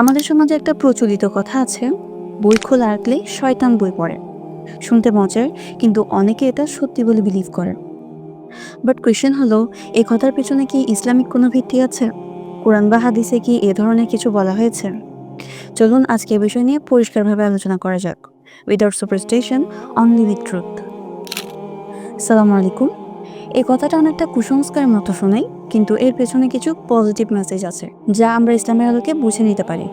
আমাদের সমাজে একটা প্রচলিত কথা আছে, বই খোলা রাখলে শয়তান বই পড়ে। শুনতে মজার, কিন্তু অনেকে এটা সত্যি বলে বিলিভ করে। বাট কোয়েশ্চেন হলো এই কথার পেছনে কি ইসলামিক কোনো ভিত্তি আছে? কোরআন বা হাদিসে কি এ ধরনের কিছু বলা হয়েছে? চলুন আজকে এ বিষয় নিয়ে পরিষ্কারভাবে আলোচনা করা যাক। Without superstition only with truth সালাম আলাইকুম। এই কথাটা অনেকটা কুসংস্কারের মতো শোনাই, কিন্তু এর পেছনে কিছু পজিটিভ মেসেজ আছে, যা আমরা ইসলামের আলোকে বুঝে নিতে পারি।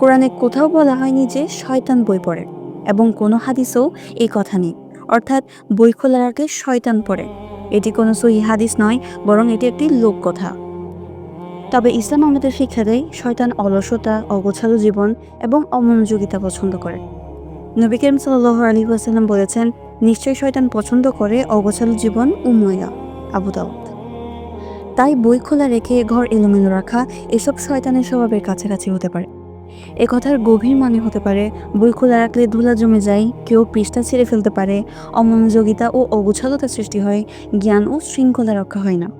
কোরআনে কোথাও বলা হয়নি যে শয়তান বই পড়ে, এবং কোনো হাদিসেও এই কথা নেই। অর্থাৎ বই খোলার আগে শয়তান পড়ে। এটি কোনো সহি হাদিস নয়, বরং এটি একটি লোককথা তবে ইসলাম আমাদের শিক্ষা দেয় শয়তান অলসতা, অগোছালো জীবন এবং অমনোযোগিতা পছন্দ করে। নবী করিম সাল্লাহ আলী ওয়াসাল্লাম বলেছেন নিশ্চয়ই শয়তান পছন্দ করে অগোছালো জীবন ও ময়লা, আবু দাউদ। তাই বই খোলা রেখে ঘর এলোমেলো রাখা, এসব শয়তানের স্বভাবের কাছাকাছি হতে পারে। এ কথার গভীর মানে হতে পারে, বই খোলা রাখলে ধুলা জমে যায়, কেউ পৃষ্ঠা ছেড়ে ফেলতে পারে, অমনোযোগিতা ও অগোছালতা সৃষ্টি হয়, জ্ঞান ও শৃঙ্খলা রক্ষা হয় না।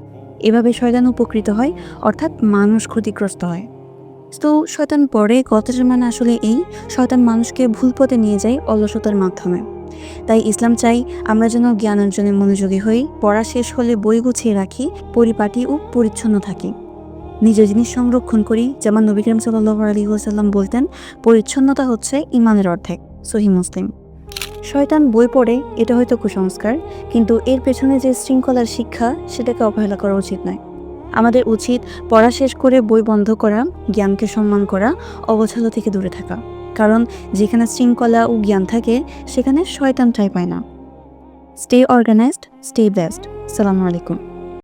এভাবে শয়তান উপকৃত হয়, অর্থাৎ মানুষ ক্ষতিগ্রস্ত হয়। তো শয়তান পরে কথাটার মানে আসলে এই, শয়তান মানুষকে ভুল পথে নিয়ে যায় অলসতার মাধ্যমে। তাই ইসলাম চাই আমরা যেন জ্ঞান অর্জনে মনোযোগী হই, পড়া শেষ হলে বই গুছিয়ে রাখি, পরিপাটি ও পরিচ্ছন্ন থাকি। নিজের জিনিস সংরক্ষণ করি, যেমন নবী করিম ওসাল্লাম বলতেন, পরিচ্ছন্নতা হচ্ছে ইমানের অর্ধেক, সহি মুসলিম। শয়তান বই পড়ে, এটা হয়তো কুসংস্কার, কিন্তু এর পেছনে যে শৃঙ্খলার শিক্ষা, সেটাকে অবহেলা করা উচিত নয়। আমাদের উচিত পড়া শেষ করে বই বন্ধ করা, জ্ঞানকে সম্মান করা অবছালো থেকে দূরে থাকা। কারণ যেখানে শৃঙ্খলা ও জ্ঞান থাকে, সেখানে শয়তান ঠাই পায় না। স্টে অর্গানাইজড স্টে বেস্ট সালামু আলাইকুম।